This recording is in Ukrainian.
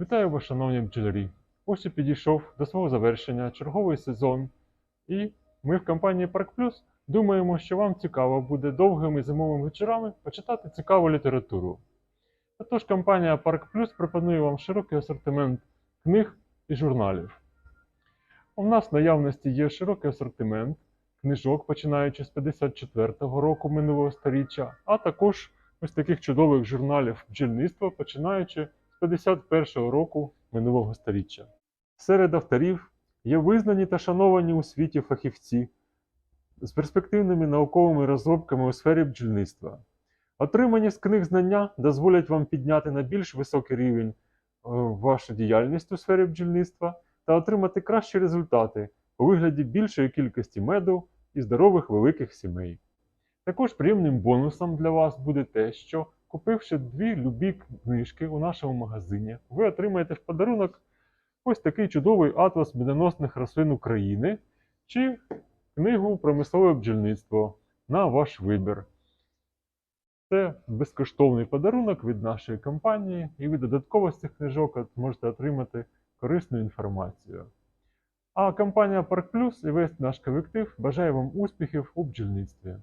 Вітаю вас, шановні бджолярі! Ось і підійшов до свого завершення черговий сезон, і ми в компанії Парк Плюс думаємо, що вам цікаво буде довгими зимовими вечорами почитати цікаву літературу. Отож, компанія Парк Плюс пропонує вам широкий асортимент книг і журналів. У нас в наявності є широкий асортимент книжок, починаючи з 54-го року минулого століття, а також ось таких чудових журналів бджільництва, починаючи 51-го року минулого століття. Серед авторів є визнані та шановані у світі фахівці з перспективними науковими розробками у сфері бджільництва. Отримані з книг знання дозволять вам підняти на більш високий рівень е, вашу діяльність у сфері бджільництва та отримати кращі результати у вигляді більшої кількості меду і здорових великих сімей. Також приємним бонусом для вас буде те, що купивши дві любі книжки у нашому магазині, ви отримаєте в подарунок ось такий чудовий атлас медоносних рослин України чи книгу Промислове бджільництво на ваш вибір. Це безкоштовний подарунок від нашої компанії, і ви додатково з цих книжок можете отримати корисну інформацію. А компанія Парк Плюс і весь наш колектив бажає вам успіхів у бджільництві.